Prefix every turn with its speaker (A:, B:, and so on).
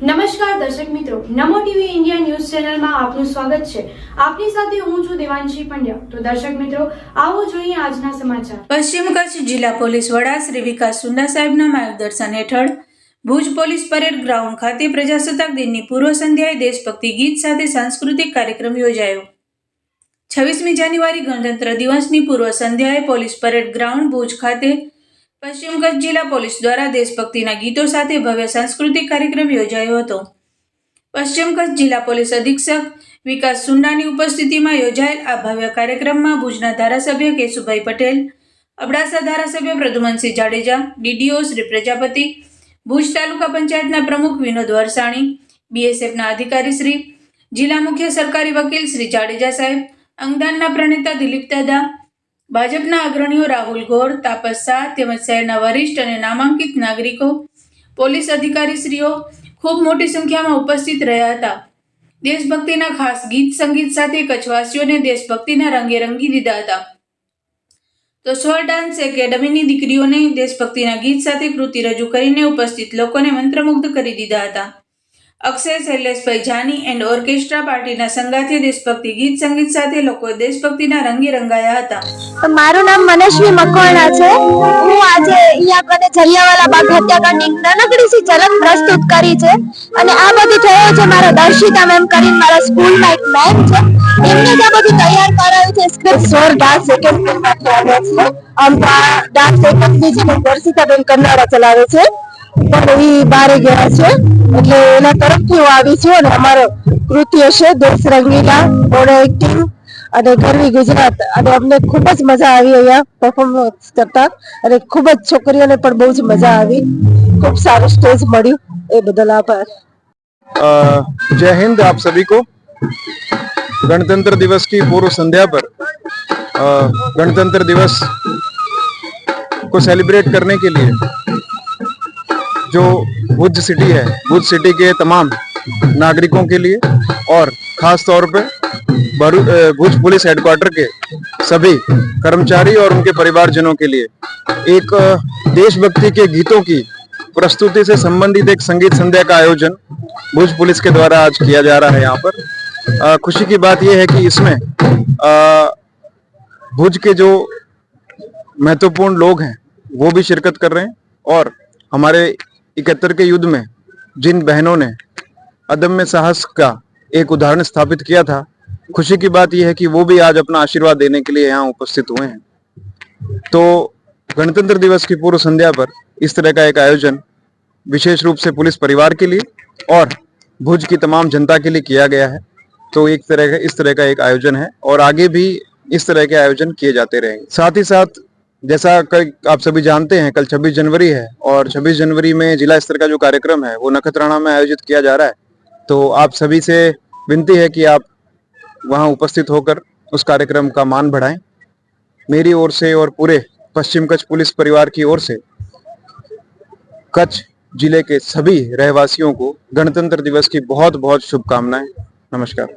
A: નમસ્કાર દર્શક મિત્રો, નમો ટીવી ઇન્ડિયા ન્યૂઝ ચેનલમાં આપનું સ્વાગત છે. આપની સાથે હું છું દેવાંશી પંડ્યા. તો દર્શક મિત્રો, આવો જોઈએ આજના સમાચાર.
B: પશ્ચિમ કચ્છ જિલ્લા પોલીસ વડા શ્રી વિકાસ સુંડા સાહેબના માર્ગદર્શન હેઠળ ભુજ પોલીસ પરેડ ગ્રાઉન્ડ ખાતે પ્રજાસત્તાક દિનની પૂર્વ સંધ્યાએ દેશભક્તિ ગીત સાથે સાંસ્કૃતિક કાર્યક્રમ યોજાયો. છવ્વીસમી જાન્યુઆરી ગણતંત્ર દિવસની પૂર્વ સંધ્યાએ પોલીસ પરેડ ગ્રાઉન્ડ ભુજ ખાતે પશ્ચિમ કચ્છ જિલ્લા પોલીસ દ્વારા દેશભક્તિના ગીતો સાથે ભવ્ય સાંસ્કૃતિક કાર્યક્રમ યોજાયો હતો. પશ્ચિમ કચ્છ જિલ્લા પોલીસ અધિક્ષક વિકાસ સુંડાની ઉપસ્થિતિમાં યોજાયેલ આ ભવ્ય કાર્યક્રમમાં ભુજના ધારાસભ્ય કેશુભાઈ પટેલ, અબડાસા ધારાસભ્ય પ્રદુમનસિંહ જાડેજા ડીડીઓ શ્રી પ્રજાપતિ, ભુજ તાલુકા પંચાયતના પ્રમુખ વિનોદ વરસાણી, બીએસએફના અધિકારી શ્રી, જિલ્લા મુખ્ય સરકારી વકીલ શ્રી જાડેજા સાહેબ, અંગદાનના પ્રણેતા દિલીપ દાદા ભાજપના અગ્રણીઓ રાહુલ ગોર, તાપસ શાહ તેમજ શહેરના વરિષ્ઠ અને નામાંકિત નાગરિકો, પોલીસ અધિકારીશ્રીઓ ખૂબ મોટી સંખ્યામાં ઉપસ્થિત રહ્યા હતા. દેશભક્તિના ખાસ ગીત સંગીત સાથે કચ્છવાસીઓને દેશભક્તિના રંગે રંગી દીધા હતા. તો સ્વર ડાન્સ એકેડમીની દીકરીઓને દેશભક્તિના ગીત સાથે કૃતિ રજૂ કરીને ઉપસ્થિત લોકોને મંત્રમુગ્ધ કરી દીધા હતા. અક્ષય શૈલેષભાઈ જાની એન્ડ ઓર્કેસ્ટ્રા પાર્ટીના સંગાથી દેશભક્તિ ગીત સંગીત સાથે લોકો દેશભક્તિના રંગે રંગાયા હતા.
C: મારું નામ મનસ્વી મકવાણા છે. હું આજે અહીંયા કને જલિયાવાલા બાગ હત્યાકાંડની નાનકડી સી ઝલક પ્રસ્તુત કરી છે. અને આ બધું થયું છે મારા દર્શિતા મેમ કરીને મારા સ્કૂલના એક મેમ છે. એમને જ બધું તૈયાર કરાવ્યું છે. સ્ક્રિપ્ટ સોર ડાન્સ એકેડમીમાંથી આવ્યા છે. આમ ડાન્સ એકેડમી છે દર્શિતા બેન કન્નારા ચલાવે છે. પણ એ બારે ગયા છે. એટલે એના તરફથી હું આવી છું અને અમારો કૃત્ય છે દેશ રંગીલા ઓડો એક્ટિંગ અને ગરવી ગુજરાત અને અમને ખૂબ જ મજા આવી અહીંયા પરફોર્મન્સ કરતા અને ખૂબ જ છોકરીઓને પણ બહુ જ મજા આવી ખૂબ સારું સ્ટેજ મળ્યું એ બદલ આભાર
D: अ, जय हिंद आप सभी को गणतंत्र दिवस की पूर्व संध्या पर अ, गणतंत्र दिवस को सेलिब्रेट करने के लिए जो भुज सिटी है। भुज सिटी के तमाम नागरिकों के लिए और खास तौर पे भुज पुलिस हेडक्वार्टर के सभी कर्मचारी और उनके परिवारजनों के लिए एक देशभक्ति के गीतों की प्रस्तुति से संबंधित एक संगीत संध्या का आयोजन भुज पुलिस के द्वारा आज किया जा रहा है यहाँ पर। अ, खुशी की बात यह है कि इसमें भुज के जो महत्वपूर्ण लोग हैं वो भी शिरकत कर रहे हैं और हमारे इकहत्तर के युद्ध में जिन बहनों ने अदम्य साहस का एक उदाहरण स्थापित किया था, खुशी की बात यह है कि वो भी आज अपना आशीर्वाद देने के लिए यहाँ उपस्थित हुए हैं। तो गणतंत्र दिवस की पूर्व संध्या पर इस तरह का एक आयोजन विशेष रूप से पुलिस परिवार के लिए और भुज की तमाम जनता के लिए किया गया है। तो एक तरह का, इस तरह का एक आयोजन है और आगे भी इस तरह के आयोजन किए जाते रहेंगे। साथ ही साथ जैसा कल आप सभी जानते हैं, कल 26 जनवरी है और 26 जनवरी में जिला स्तर का जो कार्यक्रम है, वो नखत्राणा में आयोजित किया जा रहा है। तो आप सभी से विनती है कि आप वहाँ उपस्थित होकर उस कार्यक्रम का मान बढ़ाएँ। मेरी ओर से और पूरे पश्चिम कच्छ पुलिस परिवार की ओर से कच्छ ज़िले के सभी रहवासियों को गणतंत्र दिवस की बहुत बहुत शुभकामनाएँ। नमस्कार।